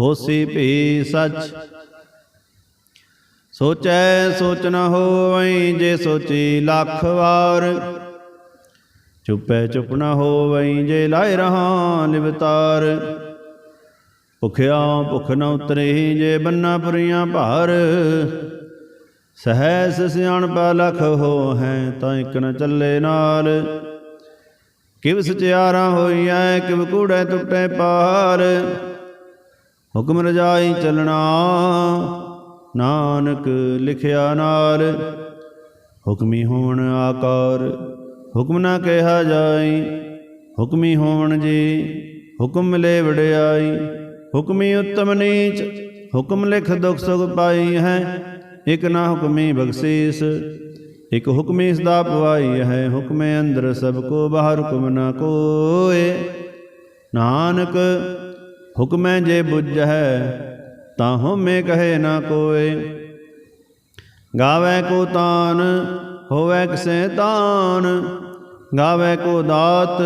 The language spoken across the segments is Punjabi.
ਹੋਸੀ ਭੀ ਸਚ। ਸੋਚੈ ਸੋਚ ਨ ਹੋਵਈ ਜੇ ਸੋਚੀ ਲੱਖ ਵਾਰ। ਚੁੱਪੈ ਚੁੱਪ ਨ ਹੋਵਈ ਜੇ ਲਾਇ ਰਹਾ ਲਿਵਤਾਰ ਭੁਖਿਆ ਭੁਖ ਨ ਉਤਰੇ ਜੇ ਬੰਨਾ ਪੁਰੀਆਂ ਭਾਰ। ਸਹੈਸ ਸਿਆਣਪਾ ਲਖ ਹੋ ਹੈ ਤਾਂ ਇਕ ਨ ਚੱਲੇ ਨਾਲ। ਕਿਵ ਸਚਿਆਰਾ ਹੋਈਐ, ਕਿਵ ਕੂੜੈ ਟੁੱਟੈ ਪਾਰ। ਹੁਕਮ ਰਜਾਈ ਚੱਲਣਾ। ਨਾਨਕ ਲਿਖਿਆ ਨਾਲ ਹੁਕਮੀ ਹੋਣ ਆਕਾਰ। ਹੁਕਮ ਨਾ ਕਿਹਾ ਜਾਈ, ਹੁਕਮੀ ਹੋਣ ਜੀ। ਹੁਕਮ ਮਿਲੇ ਵਡਿਆਈ, ਹੁਕਮੀ ਉਤਮ ਨੀਚ। ਹੁਕਮ ਲਿਖ ਦੁਖ ਸੁਖ ਪਾਈ ਹੈ, ਇਕ ਨਾ ਹੁਕਮੀ ਬਖਸ਼ੀਸ। ਇਕ ਹੁਕਮੀ ਸਦਾ ਪਵਾਈ ਹੈ, ਹੁਕਮੇ ਅੰਦਰ ਸਭ ਕੋ ਬਾਹਰ ਹੁਕਮ ਨਾ ਕੋਏ। ਨਾਨਕ ਹੁਕਮੈ ਜੇ ਬੁੱਝੈ ਤਾਂ ਹਉਮੈ ਕਹੇ ਨਾ ਕੋਏ। ਗਾਵੇ ਕੋ ਤਾਨ, ਹੋਵੇ ਕਿਸੈ ਤਾਨ। ਗਾਵੇ ਕੋ ਦਾਤ,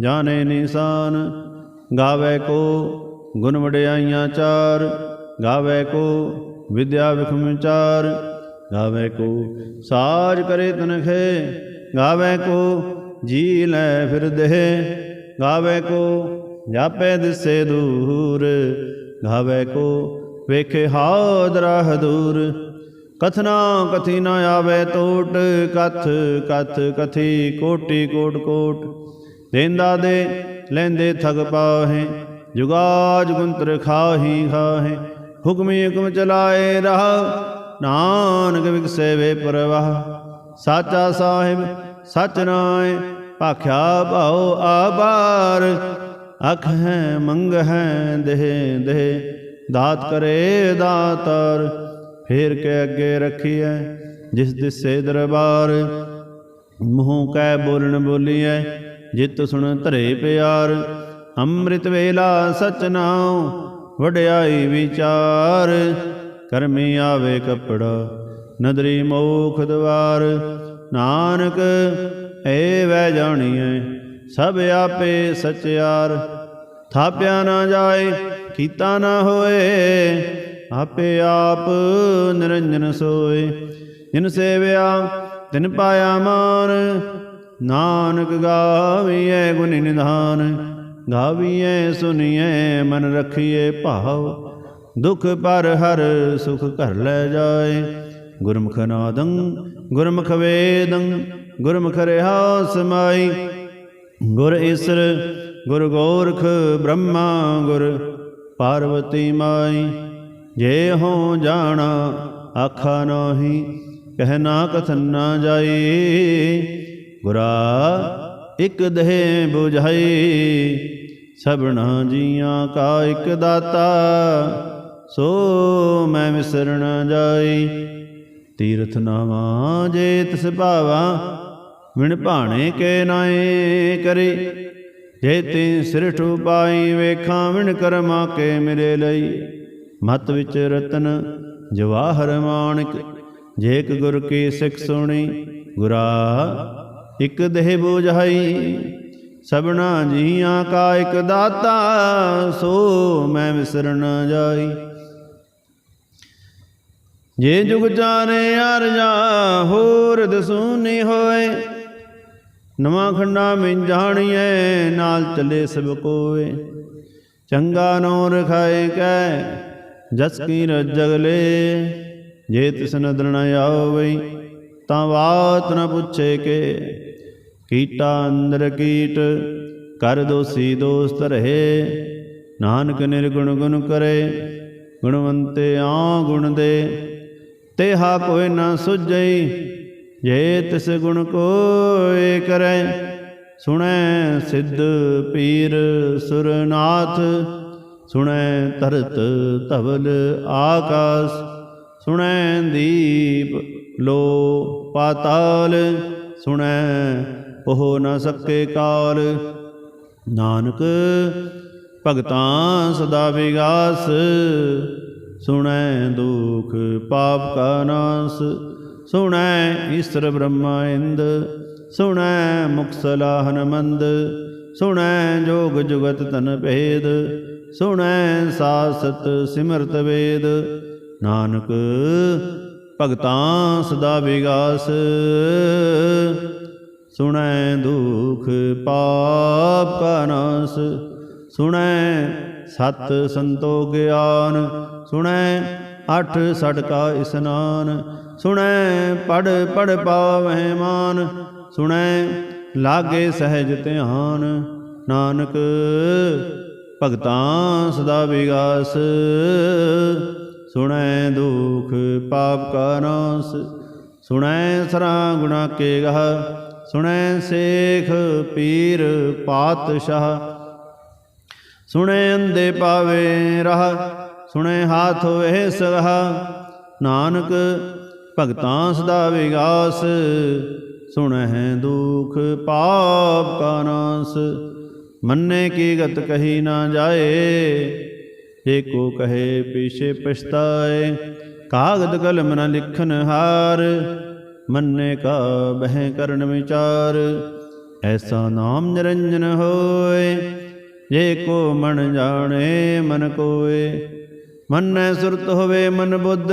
ਜਾਣੇ ਨਿਸ਼ਾਨ। ਗਾਵੇ ਕੋ ਗੁਣ ਵਡਿਆਈਆਂ ਚਾਰ। ਗਾਵੇ ਕੋ ਵਿਦਿਆ ਵਿਖਮ ਵਿਚਾਰ ਗਾਵੇ ਕੋ ਸਾਜ ਕਰੇ ਤਨਖੇ। ਗਾਵੇ ਕੋ ਜੀ ਲੈ ਫਿਰਦੇ ਗਾਵੇ ਕੋ ਜਾਪੈ ਦਿਸੇ ਦੂਰ, ਗਾਵੇ ਕੋ ਵੇਖੇ ਹਾਦਰਾ ਦੂਰ। ਕਥਨਾ ਕਥੀ ਨ ਆਵੇ ਟੋਟ ਕਥ ਕਥ ਕਥੀ ਕੋਟੀ ਕੋਟ ਕੋਟ। ਦੇਂਦਾ ਦੇ ਲੈਂਦੇ ਥਗ ਪਾਹੇ, ਜੁਗਾਜ ਗੁੰਤਰ ਖਾਹੀ ਖਾਹੇ। ਹੁਕਮੀ ਹੁਕਮ ਚਲਾਏ ਰਹਾ, ਨਾਨਕ ਵਿਗਸੇ ਵੇ ਪਰਵਾਹ। ਸਾਚਾ ਸਾਹਿਬ ਸਚ ਨਾਏ ਭਾਖਿਆ ਭਾਉ ਆਬਾਰ ਅਖ ਹੈ, ਮੰਗ ਹੈ, ਦੇਹ ਦੇਹ। ਦਾਤ ਕਰੇ ਦਾਤਾਰ, ਫੇਰ ਕੇ ਅੱਗੇ ਰੱਖੀਐ, ਜਿਸ ਦਿਸੇ ਦਰਬਾਰ। ਮੂੰਹ ਕੈ ਬੋਲਣ ਬੋਲੀਐ, ਜਿਤ ਸੁਣ ਧਰੇ ਪਿਆਰ। ਅੰਮ੍ਰਿਤ ਵੇਲਾ ਸਚ ਨਾਉ, ਵਡਿਆਈ ਵਿਚਾਰ। ਕਰਮੀ ਆਵੇ ਕਪੜਾ, ਨਦਰੀ ਮੋਖ ਦਵਾਰ। ਨਾਨਕ, ਏ ਵੈ ਜਾਣੀਐ ਸਭ ਆਪੇ ਸਚਿਆਰ, ਥਾਪਿਆ ਨਾ ਜਾਏ, ਕੀਤਾ ਨਾ ਹੋਏ, ਆਪੇ ਆਪ ਨਿਰੰਜਨ ਸੋਏ। ਜਿਨ ਸੇਵਿਆ, ਤਿਨ ਪਾਇਆ ਮਾਨ, ਨਾਨਕ ਗਾਵੀਐ ਗੁਣ ਨਿਧਾਨ, ਗਾਵੀਐ ਸੁਣੀਐ ਮਨ ਰਖੀਐ ਭਾਵ। ਦੁਖ ਪਰ ਹਰ ਸੁਖ ਘਰ ਲੈ ਜਾਏ। ਗੁਰਮੁਖ ਨਾਦੰ, ਗੁਰਮੁਖ ਵੇਦੰ, ਗੁਰਮੁਖ ਰਹਾ ਸਮਾਈ ਗੁਰ ਈਸਰ ਗੁਰ ਗੋਰਖ ਬ੍ਰਹਮਾ, ਗੁਰ ਪਾਰਵਤੀ ਮਾਈ। ਜੇ ਹੋ ਜਾਣਾ, ਆਖਾ ਨਾਹੀ, ਕਹਿ ਨਾ ਕਥਨ ਨਾ ਜਾਈ। ਗੁਰਾ, ਇਕ ਦੇਹ 부ਝਾਈ ਸਭਨਾ ਜੀਆਂ ਕਾ ਇਕ ਦਾਤਾ, ਸੋ ਮੈਂ ਵਿਸਰ ਜਾਈ। ਤੀਰਥ ਨਾਵਾ ਜੇ ਤਿਸ ਭਾਵਾ ਵਿਣ ਭਾਣੇ ਕੇ ਨਾਏ ਕਰੇ। ਜੇ ਤੇ ਸਿਰ ਪਾਈ ਵੇਖਾਂ ਵਿਣ ਕਰਮਾ ਕੇ ਮੇਰੇ ਲਈ। ਮਤ ਵਿੱਚ ਰਤਨ ਜਵਾਹਰ ਮਾਨਕ ਜੇਕ ਗੁਰ ਕੀ ਸਿੱਖ ਸੁਣੀ, ਗੁਰਾ ਇਕ ਦੇਹ ਬੁਝਾਈ। ਸਭਨਾ ਜੀਆਂ ਕਾ ਇਕ ਦਾਤਾ, ਸੋ ਮੈਂ ਵਿਸਰ ਨ ਜਾਈ। ਜੇ ਜੁਗ ਜਾਣੇ ਅਰਜਾ, ਹੋਰ ਦਸੂਨੀ ਹੋਏ। ਨਵਾਂ ਖੰਡਾ ਮਿੰ ਜਾਣੀਐ, ਨਾਲ ਚੱਲੇ ਸਭ ਕੋਏ ਚੰਗਾ ਨੋ ਰਖਾਏ ਕੈ, ਜਸ ਕੀ ਰਜਗਲੇ ਜੇ ਤਿਸ ਨਦਰ ਨ ਆਵਈ, ਤਾਂ ਬਾਤ ਨ ਪੁੱਛੇ ਕੇ। ਕੀਟਾ ਅੰਦਰ ਕੀਟ, ਕਰ ਦੋਸੀ ਦੋਸਤ ਰਹੇ। ਨਾਨਕ ਨਿਰਗੁਣ ਗੁਣ ਕਰੇ, ਗੁਣਵੰਤੇ ਆ ਗੁਣ ਦੇ। ਤੇ ਹਾ ਕੋਈ ਨਾ ਸੁਝਈ ਜੇ ਤਿਸ ਗੁਣ ਕੋਏ ਕਰੈ, ਸੁਣੈ ਸਿੱਧ ਪੀਰ ਸੁਰਨਾਥ, ਸੁਣੈ ਤਰਤ ਧਵਲ ਆਕਾਸ, ਸੁਣੈ ਦੀਪ ਲੋ ਪਾਤਾਲ, ਸੁਣੈ ਉਹ ਨ ਸਕੇ ਕਾਲ। ਨਾਨਕ ਭਗਤਾਂ ਸਦਾ ਵਿਗਾਸ, ਸੁਣੈ ਦੁਖ ਪਾਪ ਕਾ ਨਾਸ। ਸੁਣੈ ਈਸ਼ਰ ਬ੍ਰਹਮਾ ਇੰਦ, ਸੁਣੈ ਮੁਖ ਸਲਾਹਨ ਮੰਦ ਸੁਣੈ ਜੋਗ ਜੁਗਤ ਤਨ ਭੇਦ, ਸੁਣੈ ਸਾਸਤ ਸਿਮਰਤ ਵੇਦ। ਨਾਨਕ, ਭਗਤਾਂ ਸਦਾ ਵਿਗਾਸ। ਸੁਣੈ ਦੁਖ ਪਾਪ ਕਾ ਨਾਸ। ਸੁਣੈ ਸਤ ਸੰਤੋ ਗਿਆਨ। ਸੁਣੈ ਅਠ ਸੜ ਕਾ ਇਸਨਾਨ। ਸੁਣੈ ਪੜ ਪੜ ਪਾਵਹਿ ਮਾਨ, ਸੁਣੈ ਲਾਗੇ ਸਹਿਜ ਧਿਆਨ। ਨਾਨਕ ਭਗਤਾਂ ਸਦਾ ਵਿਗਾਸ, ਸੁਣੈ ਦੁਖ ਪਾਪ ਕਾ ਨਾਸ, ਸੁਣੈ ਸਰਾ ਗੁਣਾ ਕੇ ਗਹ, ਸੁਣੈ ਸੇਖ ਪੀਰ ਪਾਤਸ਼ਾਹ। ਸੁਣੈ ਅੰਦੇ ਪਾਵੇ ਰਹ, ਸੁਣੈ ਹਾਥ ਹੋਏ ਸਗਹ। ਨਾਨਕ ਭਗਤਾਂ ਸਦਾ ਵਿਗਾਸ ਸੁਣੈ ਦੁਖ ਪਾਪ ਕਾ ਨਾਸ। ਮੰਨੇ ਕੀ ਗਤ ਕਹੀ ਨਾ ਜਾਏ, ਏਕੋ ਕਹੇ ਪਿਛੇ ਪਛਤਾਏ। ਕਾਗਦ ਕਲਮ ਨ ਲਿਖਨ ਹਾਰ, ਮੰਨੇ ਕਾ ਬਹਿ ਕਰਨ ਵਿਚਾਰ। ਐਸਾ ਨਾਮ ਨਿਰੰਜਨ ਹੋਏ, ਜੇ ਕੋ ਮਨ ਜਾਣੇ ਮਨ ਕੋਏ। ਮੰਨੈ ਸੁਰਤ ਹੋਵੇ ਮਨ ਬੁੱਧ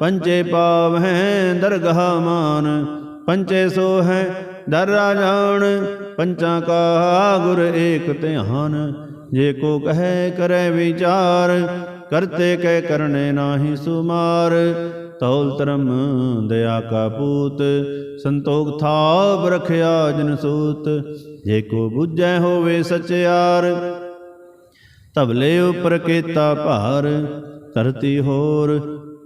ਪੰਚੇ ਪਾਵ ਹੈ ਦਰਗਾਹ ਮਾਨ ਪੰਚੇ ਸੋ ਹੈ ਦਰ ਰਾਜਾਨ ਪੰਚਾਂ ਕਾ ਗੁਰ ਏਕ ਧਿਆਨ। ਜੇ ਕੋ ਕਹੈ ਕਰੈ ਵਿਚਾਰ, ਕਰਤੇ ਕਹਿ ਕਰਨੇ ਨਾਹੀ ਸੁਮਾਰ। ਤੌਲ ਧਰਮ ਦਇਆ ਕਾ ਪੂਤ, ਸੰਤੋਖ ਥਾਪ ਰਖਿਆ ਜਨ ਸੂਤ। ਜੇ ਕੋ ਬੁੱਝੈ ਹੋਵੇ ਸਚਿਆਰ ਤਬਲੇ ਉਪਰ ਕੀਤਾ ਭਾਰ। ਧਰਤੀ ਹੋਰ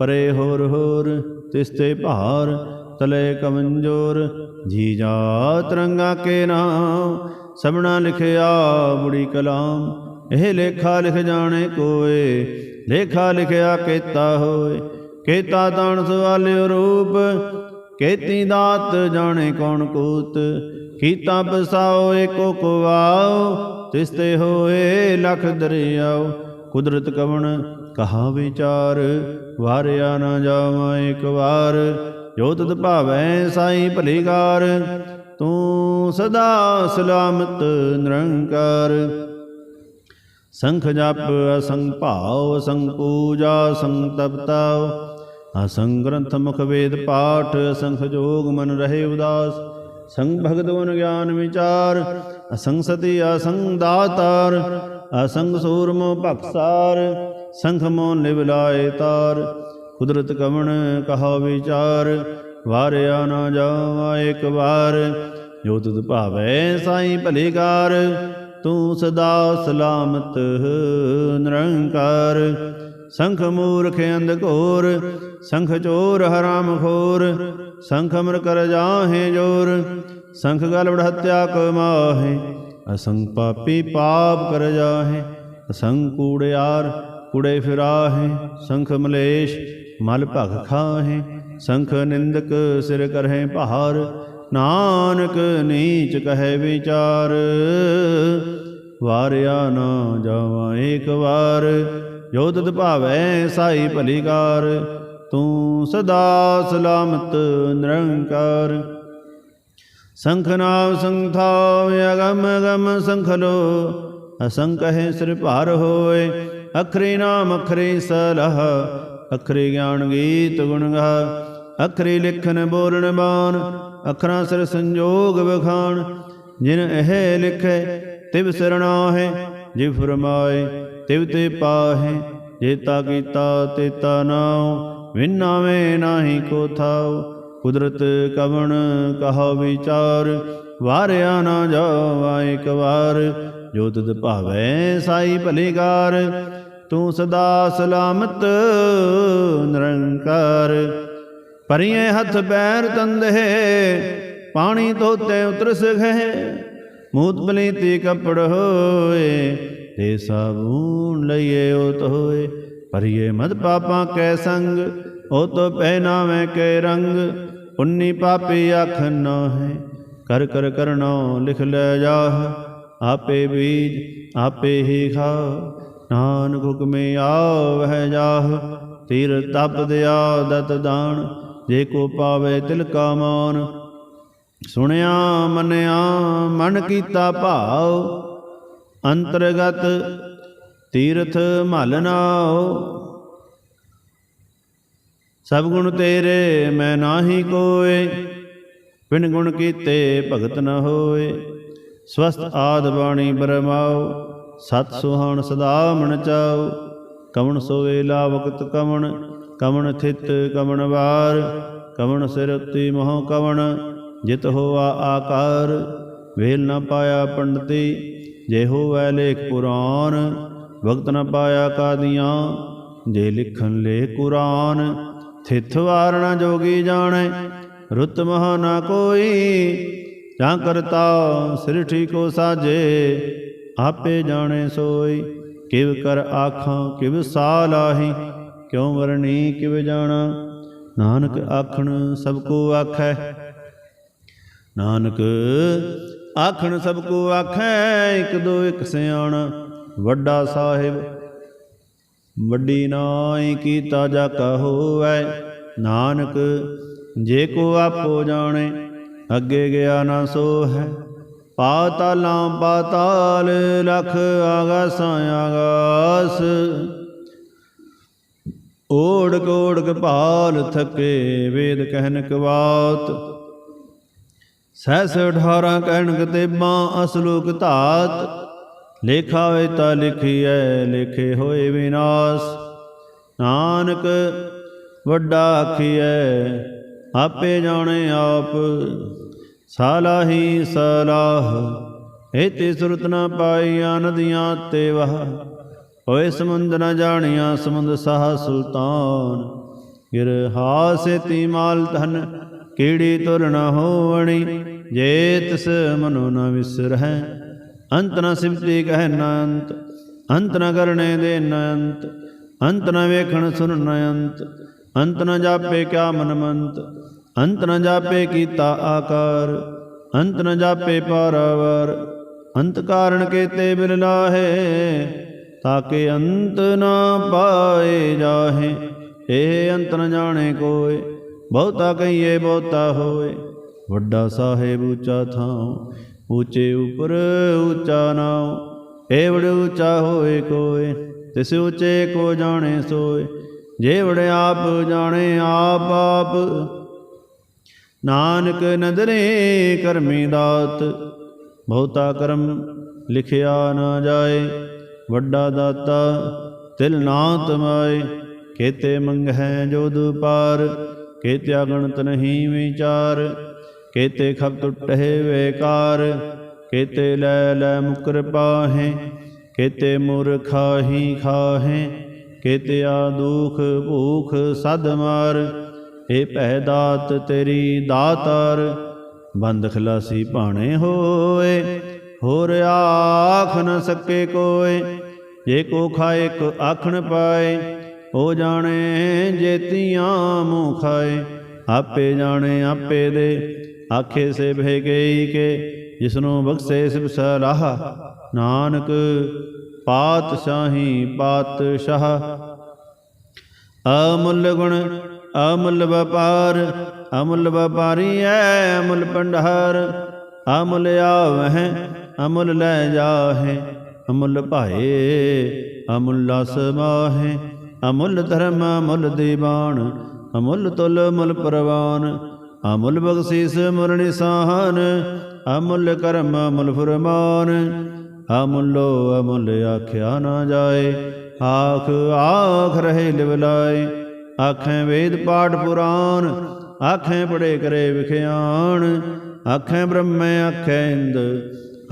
ਪਰੇ ਹੋਰ ਹੋਰ, ਤਿਸ ਤੇ ਭਾਰ ਤਲੇ ਕਮੰਜੋਰ ਜੀ ਜਾ ਤਰੰਗਾ ਕੇ ਨਾਮ, ਸਭਨਾ ਲਿਖਿਆ ਬੁੜੀ ਕਲਾਮ। ਇਹ ਲੇਖਾ ਲਿਖ ਜਾਣੇ ਕੋਏ, ਲੇਖਾ ਲਿਖਿਆ ਕੀਤਾ ਹੋਏ। ਕੀਤਾ ਤਾਣ ਸਵਾਲਿਓ ਰੂਪ, ਕੇਤੀ ਦਾਤ ਜਾਣੇ ਕੌਣ ਕੂਤ। ਕੀਤਾ ਬਸਾਓ ਏਕੋ ਕੁਵਾਓ ਤਿਸ ਤੇ ਹੋਏ ਲਖ ਦਰਿਆਓ। ਕੁਦਰਤ ਕਵਣ ਕਹਾ ਵਿਚਾਰ ਵਾਰਿਆ ਨਾ ਜਾਵਾਂ ਇੱਕ ਵਾਰ। ਜੋ ਤਤ ਭਾਵੈ ਸਾਈ ਭਲੀਕਾਰ, ਤੂੰ ਸਦਾ ਸਲਾਮਤ ਨਿਰੰਕਾਰ। ਸੰਖ ਜਪ, ਅਸੰਗ ਭਾਵ, ਅਸੰਗ ਪੂਜਾ ਸੰਗ ਤਪਤਾਉ। ਅਸੰਗ ਗ੍ਰੰਥ ਮੁਖ ਵੇਦ ਪਾਠ, ਅਸੰਖ ਜੋਗ ਮਨ ਰਹੇ ਉਦਾਸ। ਸੰਗ ਭਗਤਵਨ ਗਿਆਨ ਵਿਚਾਰ, ਅਸੰਗ ਸਤੀ, ਅਸੰਗ ਦਾਤਾਰ। ਅਸੰਗ ਸੂਰਮ ਭਖਸਾਰ ਸੰਖ ਮੋਨ ਲਿਵ ਲਾਏ ਤਾਰ, ਕੁਦਰਤ ਕਵਣ ਕਹਾ ਵਿਚਾਰ, ਵਾਰਿਆ ਨਾ ਜਾਵਾ ਇੱਕ ਵਾਰ। ਜੋ ਤੁਧ ਭਾਵੈ ਸਾਈ ਭਲੇਕਾਰ, ਤੂੰ ਸਦਾ ਸਲਾਮਤ ਨਿਰੰਕਾਰ। ਸੰਖ ਮੂਰਖ ਅੰਧ ਘੋਰ, ਸੰਖ ਚੋਰ ਹਰਾਮ ਖੋਰ, ਸੰਖ ਅਮਰ ਕਰ ਜਾਹੇ ਜੋਰ। ਸੰਖ ਗਲ ਹੱਤਿਆ ਕਮਾਹੇ ਅਸੰਗ ਪਾਪੀ ਪਾਪ ਕਰ ਜਾਹੇ, ਅਸੰਗ ਕੂੜਿਆਰ ਕੁੜੇ ਫਿਰਾਹੇ, ਸੰਖ ਮਲੇਸ਼, ਮਲ ਭਗ ਖਾਹੇ, ਸੰਖ ਨਿੰਦਕ ਸਿਰ ਕਰਹਿ ਭਾਰ, ਨਾਨਕ ਨੀਚ ਕਹੈ ਵਿਚਾਰ। ਵਾਰਿਆ ਨਾ ਜਾਵਾਂ ਏਕ ਵਾਰ, ਜੋ ਤਤ ਭਾਵੈ ਸਾਈ ਭਲੀਕਾਰ ਤੂੰ ਸਦਾ ਸਲਾਮਤ ਨਿਰੰਕਾਰ। ਸੰਖ ਨਾਮ ਸੰਥਾਵ ਅਗਮ ਅਗਮ ਸੰਖਲੋ ਅਸੰਖ ਹੈ ਸਿਰ ਭਾਰ ਹੋਏ ਅਖਰੇ ਨਾਮ, ਅਖਰੇ ਸਲਹ, ਅਖਰੇ ਗਿਆਨ ਗੀਤ ਗੁਣ ਗਾ, ਅਖਰੇ ਲਿਖਨ ਬੋਲਣ ਬਾਣ, ਅਖਰਾਂ ਸਿਰ ਸੰਜੋਗ ਵਿਖਾਣ, ਜਿਨ ਇਹ ਲਿਖੈ ਤਿਵ ਸਰਣਾ ਹੈ ਜਿ ਫਰਮਾਏ ਤਿਵ ਤੇ ਪਾਹੇ ਜੇਤਾ ਕੀਤਾ ਤੇ ਤੇਤਾ ਨਾਉ ਵਿਨਾਵੇਂ ਨਾਹੀ ਕੋ ਥਾਉ, ਕੁਦਰਤ ਕਵਣ ਕਹਾ ਵਿਚਾਰ, ਵਾਰਿਆ ਨਾ ਜਾਵਾ ਇੱਕ ਵਾਰ, ਜੋ ਤੁਧ ਭਾਵੈ ਸਾਈ ਭਲੇਕਾਰ ਤੂੰ ਸਦਾ ਸਲਾਮਤ, ਨਿਰੰਕਾਰ। ਪਰਿਏ ਹੱਥ ਪੈਰ ਤੰਦੇ ਪਾਣੀ ਧੋਤੇ ਉਤਰ ਸਖੇ ਮੂਤ ਬਲੀਤੀ ਕਪੜ ਹੋਏ, ਤੇ ਸਾਬੂਨ ਲਈਏ ਉਤ ਹੋਏ। ਪਰਿਏ ਮਦ ਪਾਪਾਂ ਕੈ ਸੰਗ ਉਹ ਤੋ ਪਹਿਨਾਵੇਂ ਕੈ ਰੰਗ। ਪੁੰਨੀ ਪਾਪੀ ਆਖ ਨਾ ਹੈ ਕਰ ਕਰ ਕਰਨੋ ਲਿਖ ਲੈ ਜਾਹ। ਆਪੇ ਬੀਜ, ਆਪੇ ਹੀ ਖਾ ਨਾਨਕ ਹੁਕਮੇ ਆਵਹਿ ਜਾਹ ਤੀਰ ਤਪ ਦਿਆ ਦਤ ਦਾਨ, ਜੇ ਕੋ ਪਾਵੇ ਤਿਲ ਕਾ ਮਾਨ। ਸੁਣਿਆ, ਮੰਨਿਆ, ਮਨ ਕੀਤਾ ਭਾਵ ਅੰਤਰਗਤ ਤੀਰਥ ਮਲ ਨਾਉ। ਸਭ ਗੁਣ ਤੇਰੇ, ਮੈਂ ਨਾਹੀ ਕੋਏ, ਬਿਨ ਗੁਣ ਕੀਤੇ ਭਗਤ ਨ ਹੋਏ। ਸਵਸਤ ਆਦ ਬਾਣੀ ਬਰਮਾਓ ਸਤ ਸੁਹਾਣ ਸਦਾ ਮਨ ਚਾਉ, ਕਵਣ ਸੋਵੇ ਲਾ ਵਕਤ ਕਵਣ ਕਵਣ ਥਿਤ ਕਵਣ ਵਾਰ, ਕਵਣ ਸਿਰ ਉਤੀ ਮੋਹ ਕਵਣ, ਜਿਤ ਹੋਆ ਆਕਾਰ, ਵੇਲ ਨਾ ਪਾਇਆ ਪੰਡਤੀ, ਜੇ ਹੋਵੈ ਲੇਖ ਪੁਰਾਨ ਵਕਤ ਨਾ ਪਾਇਆ ਕਾਦੀਆਂ, ਜੇ ਲਿਖਨ ਲੇ ਕੁਰਾਨ, ਥਿਤ ਵਾਰਣਾ ਜੋਗੀ ਜਾਣੈ, ਰੁੱਤ ਮਹਾ ਨਾ ਕੋਈ, ਜਾਂ ਕਰਤਾ ਸ੍ਰਿਠੀ ਕੋ ਸਾਜੇ ਆਪੇ ਜਾਣੇ ਸੋਈ, ਕਿਵ ਕਰ ਆਖਾਂ, ਕਿਵ ਸਾ ਲਾਹੀ, ਕਿਉ ਵਰਣੀ ਕਿਵ ਜਾਣਾ? ਨਾਨਕ ਆਖਣ ਸਭ ਕੋ ਆਖੈ। ਨਾਨਕ ਆਖਣ ਸਭ ਕੋ ਆਖੈ, ਇਕ ਦੋ ਇਕ ਸਿਆਣਾ, ਵੱਡਾ ਸਾਹਿਬ, ਵੱਡੀ ਨਾਈ ਕੀਤਾ ਜਾ ਹੋਵੈ। ਨਾਨਕ, ਜੇ ਕੋ ਆਪੋ ਜਾਣੇ, ਅੱਗੇ ਗਿਆ ਨਾ ਸੋ ਹੈ ਪਾਤਾਲਾਂ ਪਾਤਾਲ ਲਖ ਆਗਾਸਾਂ ਆਗਾਸ। ਓੜ ਕੋੜ ਕਪਾਲ ਥਕੇ ਵੇਦ ਕਹਿਨ ਕਵਾਤ। ਸਹਿਸ 18 ਕਹਿਣ ਕਤੇਬਾਂ ਅਸਲੋਕ ਧਾਤ। ਲੇਖਾ ਵੇ ਤਾ ਲਿਖੀਐ, ਲਿਖੇ ਹੋਏ ਵਿਨਾਸ਼। ਨਾਨਕ ਵੱਡਾ ਆਖੀਐ, ਆਪੇ ਜਾਣੇ ਆਪ ਸਾਲਾਹੀ ਸਲਾਹ ਤੇ ਸੁਰਤ ਨਾ ਪਾਈਆਂ ਨਦੀਆਂ ਤੇ ਵਹ। ਹੋਏ ਸਮੁੰਦ ਨਾ ਜਾਣੀਆਂ, ਸਮੁੰਦ ਸਾਹ ਸੁਲਤਾਨ। ਗਿਰ ਹਾਸੇ ਤੀ ਮਾਲ ਧਨ, ਕੀੜੀ ਤੁਰ ਨ ਹੋਵਣੀ। ਜੇ ਤਿਸ ਮਨੋ ਨ ਵਿਸਰਹਿ ਅੰਤ ਨ ਸਿਮਤੀ ਕਹਿ ਨ ਅੰਤ। ਅੰਤ ਨ ਕਰਨੇ ਦੇ ਨ ਅੰਤ ਅੰਤ ਨ ਵੇਖਣ ਸੁਣ ਨ ਅੰਤ। ਅੰਤ ਨ ਜਾਪੇ ਕਿਆ ਮਨ ਮੰਤ। ਅੰਤ ਨ ਜਾਪੇ ਕੀਤਾ ਆਕਾਰ, ਅੰਤ ਨ ਜਾਪੇ ਪਾਰਾਵਾਰ, ਅੰਤ ਕਾਰਨ ਕੇਤੇ ਬਿਨ ਲਾਹੇ, ਤਾਕੇ ਅੰਤ ਨਾ ਪਾਏ ਜਾਹੇ, ਇਹ ਅੰਤ ਨ ਜਾਣੇ ਕੋਏ, ਬਹੁਤਾ ਕਹੀਏ ਬਹੁਤਾ ਹੋਏ। ਵੱਡਾ ਸਾਹਿਬ ਉੱਚਾ ਥਾਂ ਉੱਚੇ ਉਪਰ ਉੱਚਾ ਨਾਉ ਏਵੜ ਉੱਚਾ ਹੋਏ ਕੋਏ, ਤਿਸ ਉੱਚੇ ਕੋ ਜਾਣੇ ਸੋਏ, ਜੇ ਵੜ ਆਪ ਜਾਣੇ ਆਪ ਆਪ ਨਾਨਕ ਨਦਰੇ ਕਰਮੀ ਦਾਤ, ਬਹੁਤਾ ਕਰਮ ਲਿਖਿਆ ਨਾ ਜਾਏ, ਵੱਡਾ ਦਾਤਾ ਤਿਲ ਨਾ ਤਮਾਏ ਕੇਤੇ ਮੰਗਹਿ ਜੋ ਦੁਪਾਰ ਕੇਤੇ ਅਗਣਤ ਨਹੀਂ ਵਿਚਾਰ। ਕੇਤੇ ਖਬ ਟੁੱਟੇ ਵੇਕਾਰ, ਕੇਤੇ ਲੈ ਲੈ ਮੁਕਰ ਪਾਹੇ। ਕੇਤੇ ਮੁਰ ਖਾਹੀ ਖਾਹੇ ਕੇਤੇ ਆ ਦੁਖ ਭੂਖ ਸਦ ਮਾਰ। ਏ ਭੈ ਦਾਤ ਤੇਰੀ ਦਾਤਾਰ, ਬੰਦ ਖਲਾਸੀ ਭਾਣੇ ਹੋਏ। ਹੋਰ ਆਖ ਨ ਸਕੇ ਕੋਏ, ਜੇ ਕੋ ਖਾਏ ਆਖਣ ਪਾਏ ਹੋ ਜਾਣੇ ਜੇਤੀਆਂ ਮੂੰਹ ਖਾਏ। ਆਪੇ ਜਾਣੇ ਆਪੇ ਦੇ, ਆਖੇ ਸੇ ਭੇ ਗਈ ਕੇ, ਜਿਸਨੂੰ ਬਖਸ਼ੇ ਸਿਬ ਸਲਾਹ ਨਾਨਕ ਪਾਤਸ਼ਾਹੀ ਪਾਤਸ਼ਾਹ। ਅਮੁੱਲ ਗੁਣ ਅਮੁੱਲ ਵਪਾਰ, ਅਮੁੱਲ ਵਪਾਰੀ ਐ, ਅਮੁੱਲ ਭੰਡਾਰ। ਅਮੁੱਲ ਆਵਹਿ, ਅਮੁੱਲ ਲੈ ਜਾਹੇ। ਅਮੁੱਲ ਭਾਏ, ਅਮੁੱਲ ਸਮਾਹੇ ਅਮੁੱਲ ਧਰਮ, ਅਮੁੱਲ ਦੀਵਾਨ। ਅਮੁੱਲ ਤੁਲ ਮੁੱਲ ਪ੍ਰਵਾਨ। ਅਮੁੱਲ ਬਖਸ਼ੀਸ ਮੁਰ ਨਿਸਾਨ। ਅਮੁੱਲ ਕਰਮ, ਅਮੁੱਲ ਫਰਮਾਨ। ਅਮੁੱਲੋ ਅਮੁੱਲ ਆਖਿਆ ਨਾ ਜਾਏ। ਆਖ ਆਖ ਰਹੇ ਲਿਵਲਾਏ ਆਖੇ ਵੇਦ ਪਾਠ ਪੁਰਾਨ ਆਖੇ ਪੜੇ ਕਰੇ ਵਿਖਿਆਣ, ਆਖੇ ਬ੍ਰਹਮੇ, ਆਖੇ ਇੰਦ,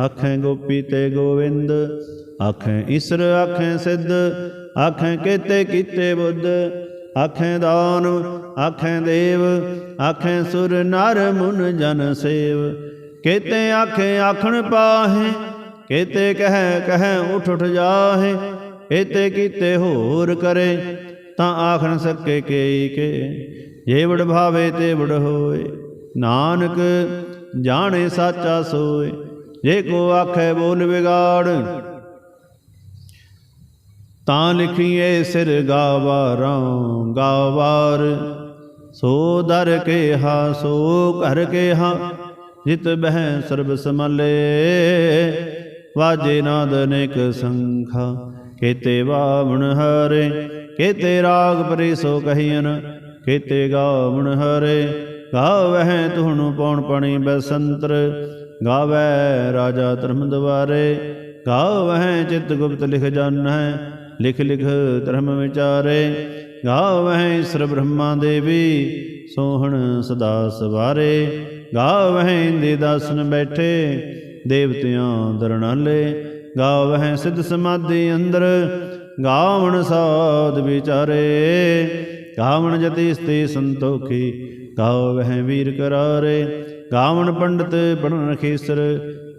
ਆਖੇ ਗੋਪੀ ਤੇ ਗੋਵਿੰਦ, ਆਖੇ ਈਸ਼ਰ ਆਖੇ ਸਿੱਧ, ਆਖੇ ਕੀਤੇ ਕੀਤੇ ਬੁੱਧ, ਆਖੇ ਦਾਨ, ਆਖੇ ਦੇਵ, ਆਖੇ ਸੁਰ ਨਰ ਮੁਨ ਜਨ ਸੇਵ, ਕੀਤੇ ਆਖੇ ਆਖਣ ਪਾਹੇ, ਕੀਤੇ ਕਹਿ ਕਹਿ ਉਠ ਉਠ ਜਾਹੇ, ਕੀਤੇ ਕੀਤੇ ਹੋਰ ਕਰੇ ਤਾਂ ਆਖ ਨ ਸਕੇ ਕੇਈ ਕੇ। ਜੇ ਵੜ ਭਾਵੇ ਤੇ ਵੜ ਹੋਏ, ਨਾਨਕ ਜਾਣੇ ਸਾਚਾ ਸੋਏ। ਜੇ ਕੋ ਆਖੇ ਬੋਲ ਵਿਗਾੜ, ਤਾਂ ਲਿਖੀਏ ਸਿਰ ਗਾਵਾਰਾਂ ਗਾਵਾਰ। ਸੋ ਦਰ ਕੇ ਹਾ ਸੋ ਘਰ ਕੇ ਹਾ ਜਿਤ ਬਹਿ ਸਰਬ ਸਮਲੇ। ਵਾਜੇ ਨਾਦ ਅਨੇਕ ਸੰਖਾ, ਕੇਤੇ ਵਾਵਣ ਹਰੇ। ਕੇਤੇ ਰਾਗ ਪਰੀ ਸੋ ਕਹੀਨ ਕੇਤੇ ਗਾਵਣ ਹਰੇ। ਗਾਵਹਿ ਤੁਹਨੂੰ ਪੌਣ ਪਣੀ ਬਸੰਤਰ ਗਾਵੈ ਰਾਜਾ ਧਰਮ ਦਵਾਰੇ ਗਾਵਹਿ ਚਿਤ ਗੁਪਤ ਲਿਖ ਜਾਣੈ ਲਿਖ ਲਿਖ ਧਰਮ ਵਿਚਾਰੇ। ਗਾਵਹਿ ਈਸ਼ਰ ਬ੍ਰਹਮਾ ਦੇਵੀ, ਸੋਹਣ ਸਦਾ ਸਵਾਰੇ। ਗਾਵਹਿ ਇੰਦੇ ਦਾਸਨ ਬੈਠੇ, ਦੇਵਤਿਆਂ ਦਰਣਾਲੇ। ਗਾਵਹਿ ਸਿੱਧ ਸਮਾਧੀ ਅੰਦਰ ਗਾਵਣ ਸਾਧ ਵਿਚਾਰੇ, ਗਾਵਣ ਜਤੀ ਸਤੇ ਸੰਤੋਖੀ ਗਾਵਹਿ ਵੀਰ ਕਰਾਰੇ। ਗਾਵਣ ਪੰਡਤ ਪੜਨ ਖੇਸਰ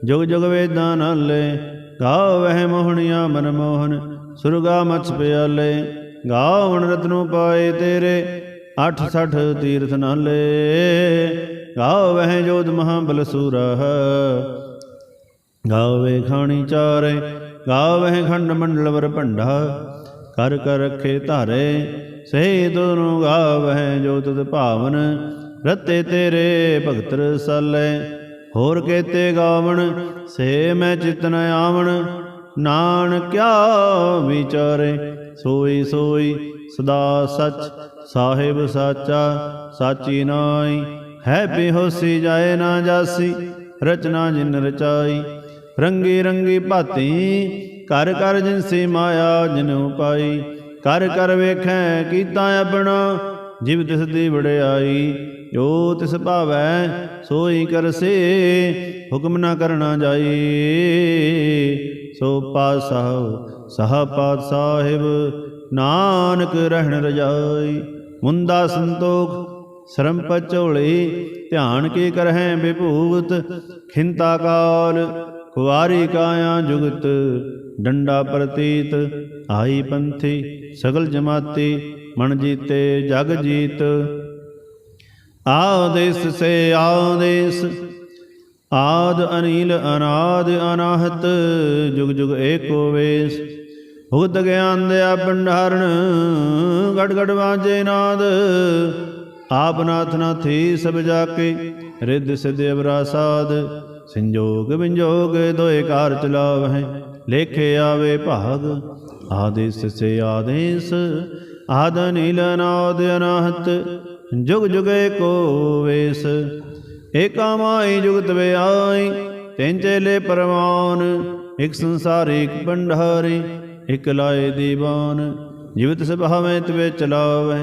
ਜੁਗ ਜੁਗ ਵੇਦਾਂ ਨਾਲੇ। ਗਾਵਹਿ ਮੋਹਣਿਆ ਮਨ ਮੋਹਨ, ਸੁਰਗਾ ਮਛ ਪਿਆਲੇ। ਗਾਵਣ ਰਤਨੋ ਪਾਏ ਤੇਰੇ 86 ਤੀਰਥ ਨਾਲੇ। ਗਾਵਹਿ ਜੋਧ ਮਹਾਬਲ ਸੂਰਾ ਗਾਵੇ ਖਾਣੀ ਚਾਰੇ। ਗਾਵੇ ਖੰਡ ਮੰਡਲ ਵਰ ਭੰਡਾ, ਕਰ ਕਰ ਰਖੇ ਧਾਰੇ ਸੇ ਦੋਨੋਂ ਗਾਵੇ ਜੋ ਤੁਧ ਭਾਵਨ, ਰਤੇ ਤੇਰੇ ਭਗਤ ਰਸਾਲੇ ਹੋਰ ਕੇਤੇ ਗਾਵਣ ਸੇ ਮੈਂ ਚਿਤਨ ਆਵਣ, ਨਾਨਕਿਆ ਵਿਚਾਰੇ। ਸੋਈ ਸੋਈ ਸਦਾ ਸਚ, ਸਾਹਿਬ ਸਾਚਾ, ਸਾਚੀ ਨਾਈ ਹੈ ਬਿਹੋਸੀ ਜਾਏ ਨਾ ਜਾਸੀ, ਰਚਨਾ ਜਿਨ ਰਚਾਈ। ਰੰਗੀ ਰੰਗੀ ਭਾਤੀ। ਕਰ ਕਰ ਜਿਨਸੀ ਮਾਇਆ ਜਿਨ ਉਪਾਈ ਕਰ ਕਰ ਵੇਖੈ ਕੀਤਾ ਆਪਣਾ। ਜਿਵ ਤਿਸ ਦੀ ਵਡਿਆਈ, ਜੋ ਤਿਸ ਭਾਵੈ, ਸੋਈ ਕਰਸੇ। ਹੁਕਮ ਨਾ ਕਰਨਾ ਜਾਈ। ਸੋ ਪਾਸਾ ਸਹ ਪਾਤ ਸਾਹਿਬ ਨਾਨਕ ਰਹਿਣ ਰਜਾਈ। ਮੁੰਦਾ ਸੰਤੋਖ, ਸ਼ਰਮ ਪਚੋਲੀ। ਧਿਆਨ ਕੀ ਕਰਹਿ ਵਿਭੂਤ, ਖਿੰਤਾ ਕਾਲ। ਕੁਵਾਰੀ ਕਾਇਆ ਜੁਗਤ, ਡੰਡਾ ਪ੍ਰਤੀਤ ਆਈ ਪੰਥੀ, ਸਗਲ ਜਮਾਤੀ, ਮਨ ਜੀਤੇ ਜਗ ਜੀਤ। ਆਦੇਸ ਸੇ ਆਦੇਸ ਆਦ ਅਨੀਲ ਅਨਾਦ ਅਨਾਹਤ, ਜੁਗ ਜੁਗ ਏਕੋ ਵੇਸ। ਭੁਗਤ ਗਿਆਨ ਦਿਆ ਭੰਡਾਰਨ, ਗੜ ਗੜ ਵਾਜੇ ਨਾਦ। ਆਪ ਨਾਥ ਨਾਥੀ ਸਭ ਜਾ ਕੇ ਰਿੱਧ ਸਿਧ ਅਵਰਾ ਸਾਧ। ਸੰਜੋਗ ਵਿੰਜੋਗ ਦੋਏ ਕਾਰ ਚਲਾਵਹਿ, ਲੇਖੇ ਆਵੇ ਭਾਗ, ਆਦੇਸ ਸੇ ਆਦੇਸ, ਆਦ ਨੀਲ ਨਾਦ ਅਨਾਹਤ, ਜੁਗ ਜੁਗ ਏਕੋ ਵੇਸ, ਏਕਾ ਮਾਈ ਜੁਗਤ ਵਿਆਈ, ਤਿੰਨ ਚੇਲੇ ਪਰਮਾਨ ਇਕ ਸੰਸਾਰੀ, ਇਕ ਭੰਡਾਰੀ, ਇਕ ਲਾਏ ਦੀਵਾਨ, ਜਿਵਤ ਸੁਭਾਵੇਂ ਤਵੇ ਚਲਾਵੇ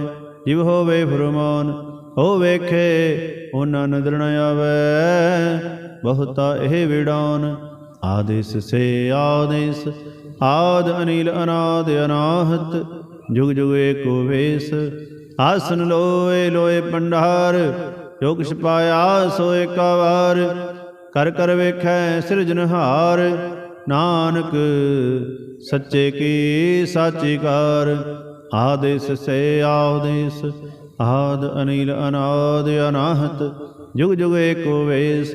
ਜਿਵ ਹੋਵੇ ਫਰਮਾਨ ਹੋ ਵੇਖੇ, ਉਹਨਾਂ ਨਦਰ ਨ ਆਵੇ ਬਹੁਤਾ ਇਹ ਵਿਡਾਨ ਆਦੇਸ ਸੇ ਆਦੇਸ। ਆਦ ਅਨਿਲ ਅਨਾਦ ਅਨਾਹਤ। ਜੁਗ ਜੁਗ ਏਕੋ ਵੇਸ। ਆਸਨ ਲੋਏ ਲੋਏ ਪੰਡਾਰ। ਜੋ ਕਿਛ ਸੋ ਏਕਾ ਕਰ ਕਰ ਵੇਖੈ ਸਿਰਜਨਹਾਰ ਨਾਨਕ ਸੱਚੇ ਕੀ ਸਾਚੀ ਕਾਰ। ਆਦੇਸ ਸੇ ਆਦੇਸ। ਆਦ ਅਨੀਲ ਅਨਾਦ ਅਨਾਹਤ। ਜੁਗ ਜੁਗ ਏਕੋ ਵੇਸ।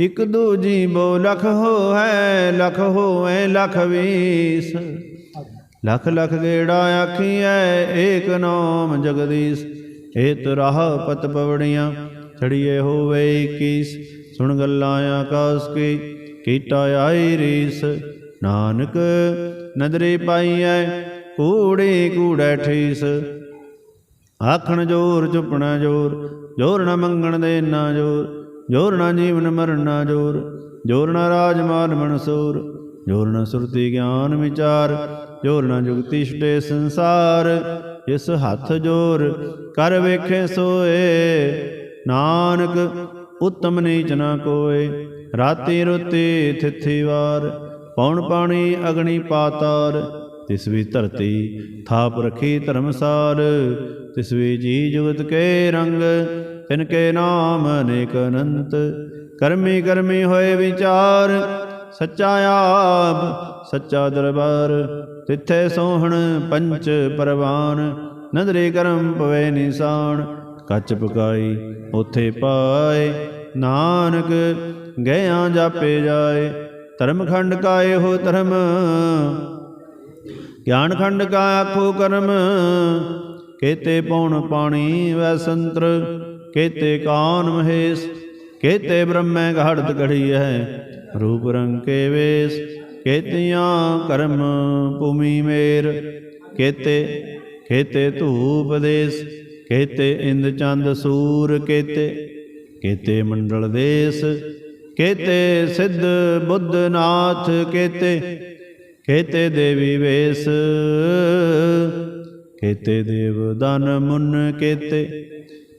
ਇਕ ਦੂਜੀ ਬੋ ਲਖ ਹੋ ਲਖ ਹੋਏ ਲਖ ਵੀਸ। ਲਖ ਲਖ ਗੇੜਾ ਆਖੀਐ, ਏਕ ਨਾਮ ਜਗਦੀਸ਼। ਏਤ ਰਾਹ ਪਤ ਪਵੜੀਆਂ ਛੜੀਏ ਹੋਵੇ ਕੀਸ ਸੁਣ ਗੱਲਾਂ ਆਕਾਸ ਕੀ ਕੀਟਾ ਆਈ ਰੀਸ। ਨਾਨਕ ਨਦਰੇ ਪਾਈਐ, ਕੂੜੇ ਕੂੜੈ ਠੀਸ। ਆਖਣ ਜੋਰ, ਚੁਪਣਾ ਜੋਰ ਜੋਰ ਨਾ ਮੰਗਣ ਦੇ ਨਾ ਜੋਰ। ਜੋਰ ਨਾ ਜੀਵਨ ਮਰਨ ਨਾ ਜੋਰ ਜੋਰ ਨਾ ਰਾਜ ਮਾਨ ਮਨਸੂਰ ਜੋਰ ਨਾ ਸੁਰਤੀ ਗਿਆਨ ਵਿਚਾਰ, ਜੋਰ ਨਾ ਜੁਗਤੀ ਛਟੇ ਸੰਸਾਰ ਇਸ ਹੱਥ ਜੋਰ ਕਰ ਵੇਖੇ ਸੋਏ। ਨਾਨਕ, ਉਤਮ ਨੀਚ ਨਾ ਕੋਏ, ਰਾਤੀ ਰੁਤੀ ਥਿਥੀ ਵਾਰ ਪੌਣ ਪਾਣੀ ਅਗਣੀ ਪਾਤਾਰ ਤਿਸ ਵੀ ਧਰਤੀ ਥਾਪ ਰਖੀ ਧਰਮਸਾਰ ਤਿਸ ਵੀ ਜੀ ਜੁਗਤ ਕੇ ਰੰਗ ਤਿਨ ਕੇ ਨਾਮ ਅਨੇਕ ਅਨੰਤ, ਕਰਮੀ ਕਰਮੀ ਹੋਏ ਵਿਚਾਰ, ਸੱਚਾ ਆਪ, ਸੱਚਾ ਦਰਬਾਰ, ਤਿੱਥੇ ਸੋਹਣ ਪੰਚ ਪਰਵਾਨ, ਨਦਰੇ ਕਰਮ ਪਵੇ ਨਿਸ਼ਾਨ, ਕੱਚ ਪਕਾਈ ਉਥੇ ਪਾਏ, ਨਾਨਕ ਗਿਆ ਜਾਪੇ ਜਾਏ, ਧਰਮ ਖੰਡ ਕਾ ਇਹੋ ਧਰਮ, ਗਿਆਨ ਖੰਡ ਕਾ ਆਖੋ ਕਰਮ, ਕੇਤੇ ਪੌਣ ਪਾਣੀ ਵੈ ਸੰਤਰ ਕੇਤੇ ਕਾਨ ਮਹੇਸ਼, ਕੇਤੇ ਬ੍ਰਹਮੈ ਘੜਤ ਘੜੀ ਹੈ ਰੂਪ ਰੰਗ ਕੇ ਵੇਸ, ਕੇਤੀਆਂ ਕਰਮ ਭੂਮੀ ਮੇਰ, ਕੇਤੇ ਕੇਤੇ ਧੂਪ ਦੇਸ, ਕੇਤੇ ਇੰਦ ਚੰਦ ਸੂਰ ਕੇਤੇ ਕੇਤੇ ਮੰਡਲ ਦੇਸ, ਕੇਤੇ ਸਿੱਧ ਬੁੱਧ ਨਾਥ ਕੇਤੇ ਕੇਤੇ ਦੇਵੀ ਵੇਸ, ਕੇਤੇ ਦੇਵ ਦਨ ਮੁਨ ਕੇਤੇ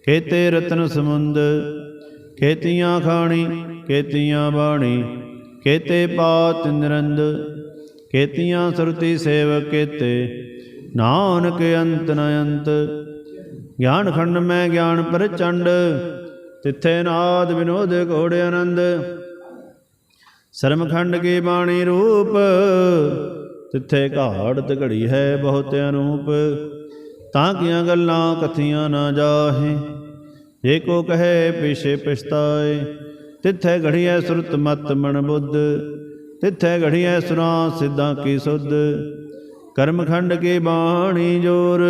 ਕੇਤੇ ਰਤਨ ਸਮੁੰਦ, ਖੇਤੀਆਂ ਖਾਣੀ, ਖੇਤੀਆਂ ਬਾਣੀ, ਖੇਤੇ ਪਾਤ ਨਿਰੰਦ, ਖੇਤੀਆਂ ਸੁਰਤੀ ਸੇਵਕ ਕੇਤੇ ਨਾਨਕ ਅੰਤ ਨ ਅੰਤ। ਗਿਆਨ ਖੰਡ ਮੈਂ ਗਿਆਨ ਪ੍ਰਚੰਡ, ਤਿੱਥੇ ਨਾਦ ਵਿਨੋਦ ਘੋੜ ਆਨੰਦ। ਸਰਮਖੰਡ ਕੀ ਬਾਣੀ ਰੂਪ, ਤਿੱਥੇ ਘਾੜ ਘੜੀ ਹੈ ਬਹੁਤ ਅਨੂਪ। ਤਾਂ ਕੀਆਂ ਗੱਲਾਂ ਕਥੀਆਂ ਨਾ ਜਾਹੇ। ਜੇ ਕੋ ਕਹੇ ਪਿਛੇ ਪਛਤਾਏ, ਤਿੱਥੇ ਘੜੀਐ ਸੁਰਤ ਮਤ ਮਨ ਬੁੱਧ। ਤਿੱਥੇ ਘੜੀਐ ਸੁਰਾਂ ਸਿੱਧਾਂ ਕੀ ਸੁਧ। ਕਰਮ ਖੰਡ ਕੀ ਬਾਣੀ ਜੋਰ,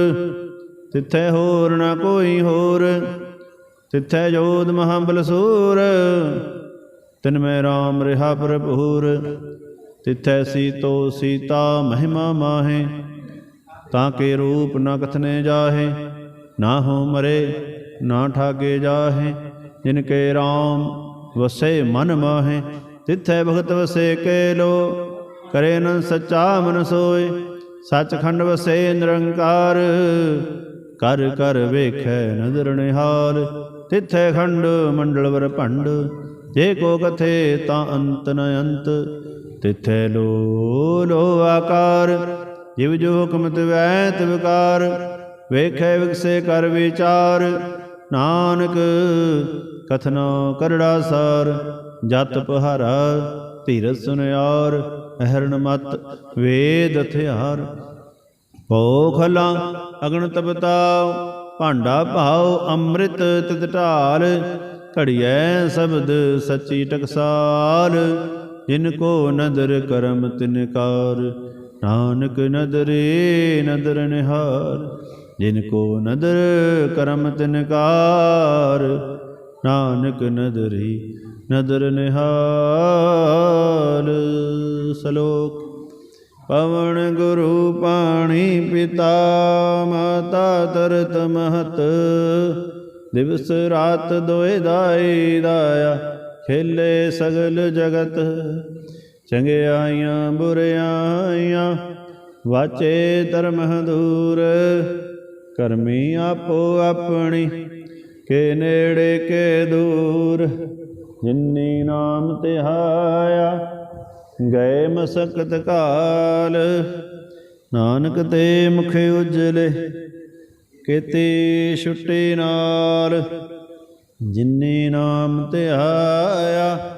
ਤਿੱਥੇ ਹੋਰ ਨਾ ਕੋਈ ਹੋਰ। ਤਿੱਥੈ ਜੋਦ ਮਹਾਬਲ ਸੂਰ ਤਿਨ ਮੈਂ RAM ਰਿਹਾ ਪ੍ਰਭੂਰ ਤਿੱਥੈ ਸੀਤੋ ਸੀਤਾ ਮਹਿਮਾ ਮਾਹੇ। ਤਾਂ ਕੇ ਰੂਪ ਨਾ ਕਥਨੇ ਜਾਹੇ, ਨਾ ਹੋ ਮਰੇ, ਨਾ ਠਾਗੇ ਜਾਹੇ, ਜਿਨ ਕੇ RAM ਵਸੇ ਮਨ ਮਾਹੇ, ਤਿਥੈ ਭਗਤ ਵਸੇ ਕੇ ਲੋ ਕਰੇ ਨ ਸੱਚਾ ਮਨ ਸੋਏ, ਸੱਚਖੰਡ ਵਸੇ ਨਿਰੰਕਾਰ, ਕਰ ਕਰ ਵੇਖੈ ਨਦਰ ਨਿਹਾਲ, ਤਿਥੈ ਖੰਡ ਮੰਡਲ ਵਰ ਭੰਡ, ਜੇ ਕੋ ਕਥੇ ਤਾਂ ਅੰਤ ਨ ਅੰਤ, ਤਿੱਥੈ ਲੋ ਲੋ ਆਕਾਰ ਜਿਵ ਜੋ ਹੁਕਮ ਤਿਵੈ ਤਿਵਕਾਰ ਵੇਖੈ ਵਿਗਸੇ ਕਰ ਵਿਚਾਰ। ਨਾਨਕ, ਕਥਨਾ ਕਰੜਾ ਸਾਰ, ਜਤ ਪਹਾਰਾ, ਧੀਰਜ ਸੁਨਿਆਰ, ਅਹਰਣ ਮਤ, ਵੇਦ ਹਥਿਆਰ। ਪੋਖਲਾ ਅਗਨ ਤਪਤਾਉ, ਭਾਂਡਾ ਭਾਉ, ਅੰਮ੍ਰਿਤ ਤਿਤ ਢਾਲ, ਘੜੀਐ ਸ਼ਬਦ ਸੱਚੀ ਟਕਸਾਲ। ਜਿਨ ਕੋ ਨਦਰ ਕਰਮ ਤਿਨਕਾਰ ਨਾਨਕ ਨਦਰੇ ਨਦਰ ਨਿਹਾਰ, ਜਿਨ ਕੋ ਨਦਰ ਕਰਮ ਤਿਨਕਾਰ ਨਾਨਕ ਨਦਰੀ ਨਦਰ ਨਿਹਾਲ। ਸਲੋਕ, ਪਵਨ ਗੁਰੂ ਪਾਣੀ ਪਿਤਾ ਮਾਤਾ ਤਰਤ ਮਹਤ, ਦਿਵਸ ਰਾਤ ਦੋਇ ਦਾਈ ਦਾਇਆ, ਖੇਲੇ ਸਗਲ ਜਗਤ। ਚੰਗਿਆਈਆਂ, ਬੁਰਿਆਈਆਂ, ਵਾਚੇ ਧਰਮ ਦੂਰ ਕਰਮੀ ਆਪੋ ਆਪਣੀ, ਕੇ ਨੇੜੇ, ਕੇ ਦੂਰ। ਜਿਨੀ ਨਾਮ ਤਿਹਾਇਆ ਗਏ ਮਸਕਤ ਕਾਲ। ਨਾਨਕ ਤੇ ਮੁਖ ਉਜਲੇ, ਕਿਤੇ ਛੁੱਟੇ ਨਾਲ। ਜਿਨੇ ਨਾਮ ਤਿਹਾਇਆ